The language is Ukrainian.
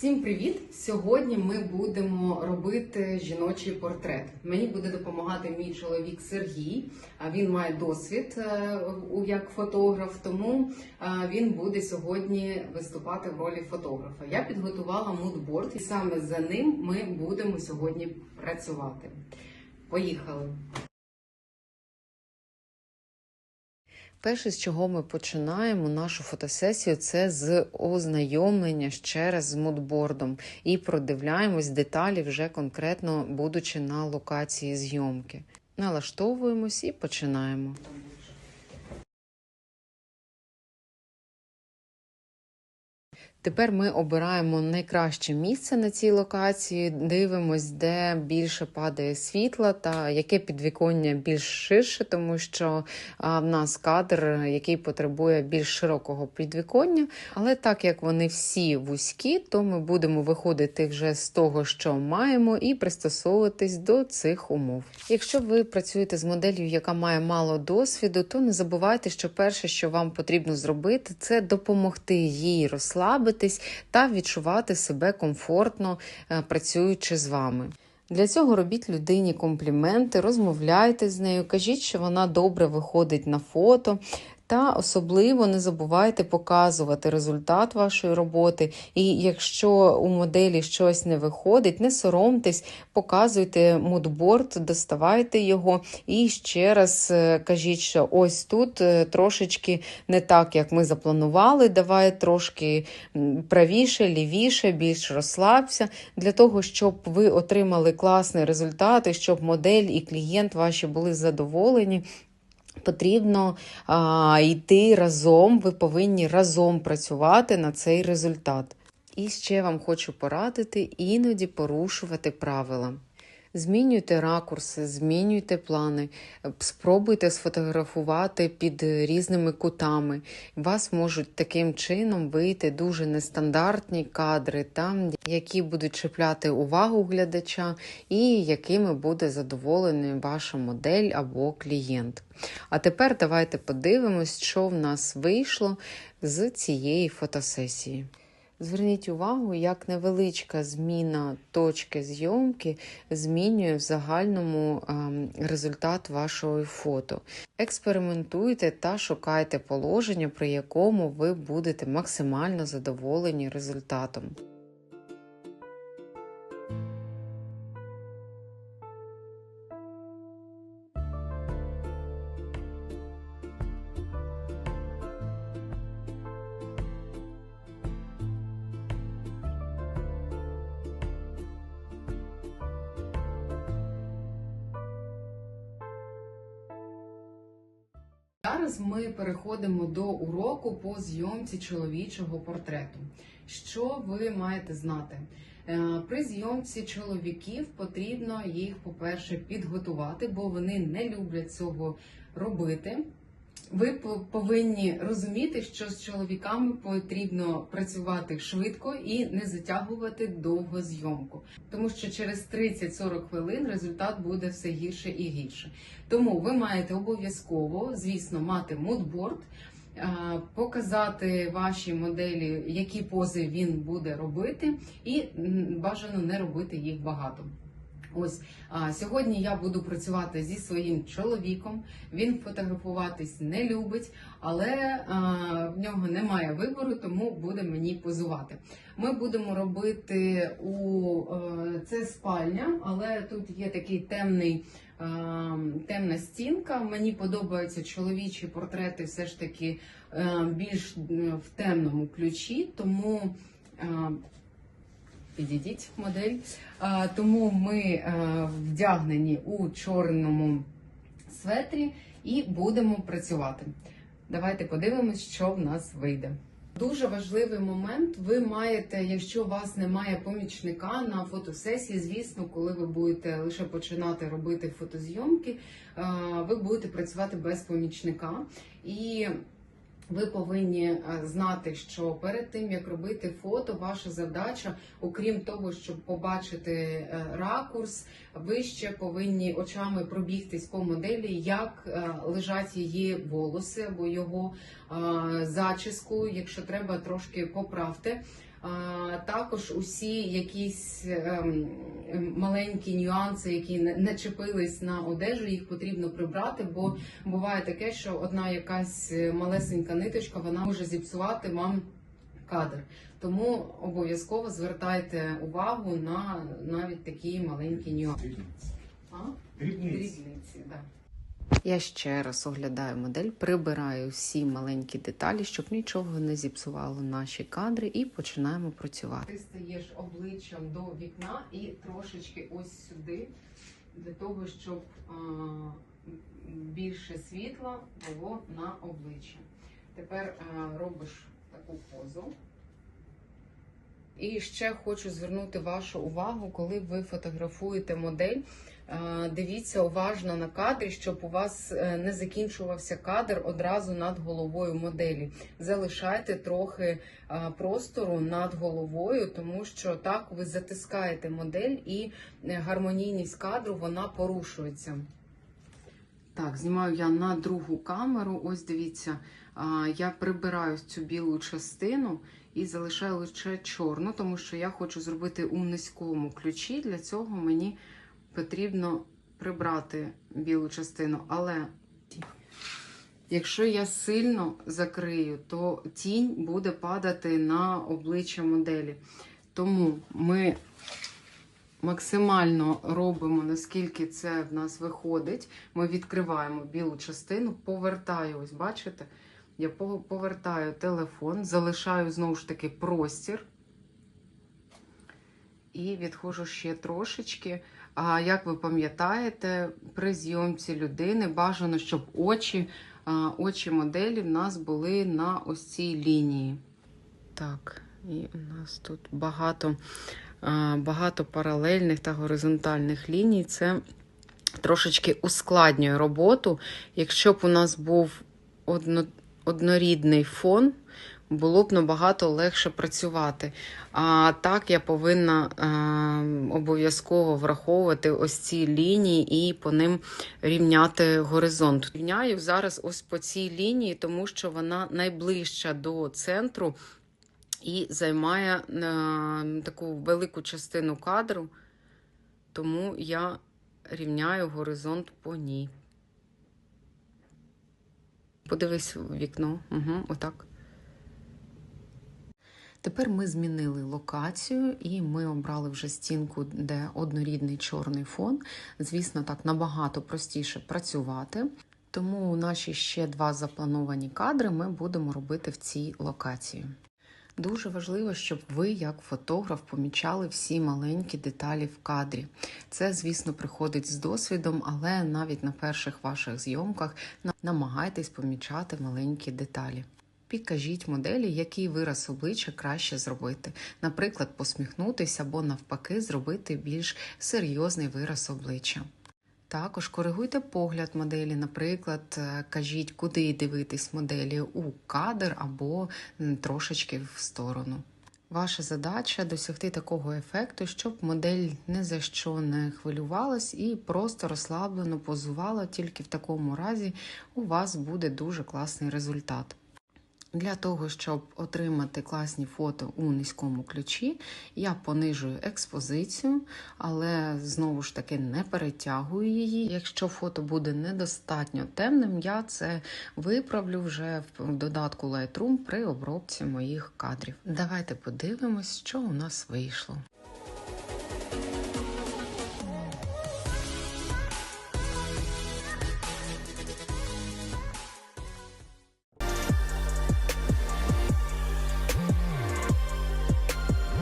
Всім привіт! Сьогодні ми будемо робити жіночий портрет. Мені буде допомагати мій чоловік Сергій. Він має досвід е, як фотограф, тому е, він буде сьогодні виступати в ролі фотографа. Я підготувала мудборд, і саме за ним ми будемо сьогодні працювати. Поїхали! Перше, з чого ми починаємо нашу фотосесію, це з ознайомлення ще раз з мудбордом і продивляємось деталі вже конкретно будучи на локації зйомки. Налаштовуємось і починаємо. Тепер ми обираємо найкраще місце на цій локації, дивимось, де більше падає світла та яке підвіконня більш ширше, тому що в нас кадр, який потребує більш широкого підвіконня. Але так як вони всі вузькі, то ми будемо виходити вже з того, що маємо, і пристосовуватись до цих умов. Якщо ви працюєте з моделлю, яка має мало досвіду, то не забувайте, що перше, що вам потрібно зробити, це допомогти їй розслабитись та відчувати себе комфортно, е, працюючи з вами. Для цього робіть людині компліменти, розмовляйте з нею, кажіть, що вона добре виходить на фото. Та особливо не забувайте показувати результат вашої роботи. І якщо у моделі щось не виходить, не соромтесь, показуйте мудборд, доставайте його і ще раз е, кажіть, що ось тут е, трошечки не так, як ми запланували. Давай трошки правіше, лівіше, більш розслабся, для того, щоб ви отримали класний результат, і щоб модель і клієнт ваші були задоволені. Потрібно а, йти разом, ви повинні разом працювати на цей результат. І ще вам хочу порадити іноді порушувати правила. Змінюйте ракурси, змінюйте плани, спробуйте сфотографувати під різними кутами. Вас можуть таким чином вийти дуже нестандартні кадри, там, які будуть чіпляти увагу глядача і якими буде задоволений ваша модель або клієнт. А тепер давайте подивимось, що в нас вийшло з цієї фотосесії. Зверніть увагу, як невеличка зміна точки зйомки змінює в загальному ем, результат вашого фото. Експериментуйте та шукайте положення, при якому ви будете максимально задоволені результатом. Зараз ми переходимо до уроку по зйомці чоловічого портрету. Що ви маєте знати? Е, При зйомці чоловіків потрібно їх, по-перше, підготувати, бо вони не люблять цього робити. Ви по- повинні розуміти, що з чоловіками потрібно працювати швидко і не затягувати довго зйомку, тому що через 30-40 хвилин результат буде все гірше і гірше. Тому ви маєте обов'язково, звісно, мати мудборд, показати вашій моделі, які пози він буде робити, і бажано не робити їх багато. Ось а, сьогодні я буду працювати зі своїм чоловіком. Він фотографуватись не любить, але а, в нього немає вибору, тому буде мені позувати. Ми будемо робити у е, це спальня, але тут є такий темний. Темна стінка. Мені подобаються чоловічі портрети, все ж таки е, більш в темному ключі, тому е, підійдіть модель. Тому ми е, вдягнені у чорному светрі і будемо працювати. Давайте подивимось, що в нас вийде. Дуже важливий момент. Ви маєте, якщо у вас немає помічника на фотосесії, звісно, коли ви будете лише починати робити фотозйомки, е, ви будете працювати без помічника. І ви повинні е, знати, що перед тим як робити фото, ваша задача, окрім того, щоб побачити е, ракурс, ви ще повинні очами пробігтись по моделі, як е, лежать її волоси або його зачіску. Якщо треба, трошки поправте. Також усі якісь ем, ем, маленькі нюанси, які не, чепились на одежу, їх потрібно прибрати, бо буває таке, що одна якась е, малесенька ниточка вона може зіпсувати вам кадр. Тому обов'язково звертайте увагу на навіть такі маленькі нюанси. Дрібниці. Дрібниці. Да. Я ще раз оглядаю модель, прибираю всі маленькі деталі, щоб нічого не зіпсувало наші кадри, і починаємо працювати. Ти стаєш обличчям до вікна і трошечки ось сюди, для того, щоб а, більше світла було на обличчі. Тепер а, робиш таку позу. І ще хочу звернути вашу увагу, коли ви фотографуєте модель. Дивіться уважно на кадрі, щоб у вас е, не закінчувався кадр одразу над головою моделі. Залишайте трохи простору над головою, тому що так ви затискаєте модель і е, гармонійність кадру вона порушується. Так, знімаю я на другу камеру. Ось дивіться, я прибираю цю білу частину і залишаю лише чорну, тому що я хочу зробити у низькому ключі. Для цього мені потрібно прибрати білу частину. Але якщо я сильно закрию, то тінь буде падати на обличчя моделі. Тому ми максимально робимо, наскільки це в нас виходить. Ми відкриваємо білу частину, повертаю, ось бачите, я повертаю телефон, залишаю знову ж таки простір. І відходжу ще трошечки. А як ви пам'ятаєте, при зйомці людини бажано, щоб очі, очі моделі в нас були на ось цій лінії. Так, і у нас тут багато, багато паралельних та горизонтальних ліній. Це трошечки ускладнює роботу. Якщо б у нас був одно, однорідний фон, було б набагато легше працювати. А так я повинна е, обов'язково враховувати ось ці лінії і по ним рівняти горизонт. Рівняю зараз ось по цій лінії, тому що вона найближча до центру і займає е, таку велику частину кадру, тому я рівняю горизонт по ній. Подивись в вікно. Угу, отак. Тепер ми змінили локацію і ми обрали вже стінку, де однорідний чорний фон. Звісно, так набагато простіше працювати. Тому наші ще два заплановані кадри ми будемо робити в цій локації. Дуже важливо, щоб ви, як фотограф, помічали всі маленькі деталі в кадрі. Це, звісно, приходить з досвідом, але навіть на перших ваших зйомках намагайтесь помічати маленькі деталі. Підкажіть моделі, який вираз обличчя краще зробити. Наприклад, посміхнутися або навпаки зробити більш серйозний вираз обличчя. Також коригуйте погляд моделі, наприклад, е, кажіть, куди дивитись моделі у кадр або трошечки в сторону. Ваша задача досягти такого ефекту, щоб модель не за що не хвилювалась і просто розслаблено позувала. Тільки в такому разі у вас буде дуже класний результат. Для того, щоб отримати класні фото у низькому ключі, я понижую експозицію, але знову ж таки не перетягую її. Якщо фото буде недостатньо темним, я це виправлю вже в додатку Lightroom при обробці моїх кадрів. Давайте подивимось, що у нас вийшло.